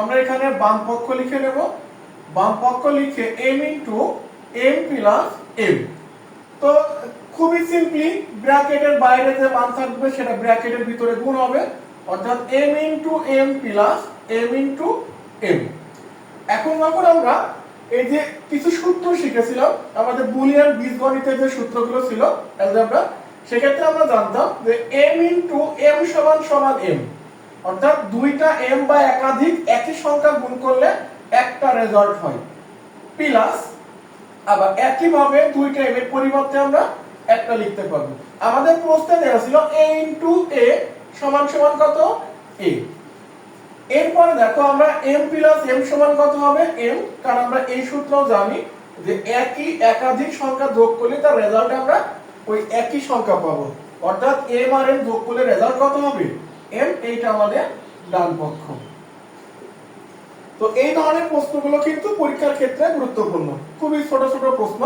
আমরা এখানে বাম পক্ষ লিখে নেব। বাম পক্ষ লিখে m into m plus m তো খুবই সিম্পলি ব্র্যাকেটের বাইরে যে মান থাকবে সেটা ব্র্যাকেটের ভিতরে গুণ হবে। অর্থাৎ m into m plus m into m এখন যখন আমরা এই যে কিছু সূত্র শিখেছিলাম, আমাদের বুলিয়ান বীজগণিতের যে সূত্রগুলো ছিল অ্যালজেব্রা সেক্ষেত্রে আমরা জানতাম যে m ইনটু এম সমান সমান m অর্থাৎ দুইটা এম বা একাধিক একই সংখ্যা গুণ করলে একটা রেজাল্ট হয়। প্লাস আবার একই ভাবে দুইটা m এর পরিবর্তে আমরা একটা লিখতে পারব। আমাদের প্রশ্নে দেওয়া ছিল a ইনটু a সমান সমান কত? a এরপরে দেখো আমরা m প্লাস m সমান কত হবে? m, কারণ আমরা এই সূত্র জানি যে একই একাধিক সংখ্যা যোগ করলে তার রেজাল্ট আমরা ওই একই সংখ্যা পাবো। অর্থাৎ m আর n যোগ করলে রেজাল্ট কত হবে? M এইটা আমাদের ডান পক্ষ। তো এই ধরনের প্রশ্নগুলো কিন্তু পরীক্ষার ক্ষেত্রে গুরুত্বপূর্ণ। খুবই ছোট ছোট প্রশ্ন।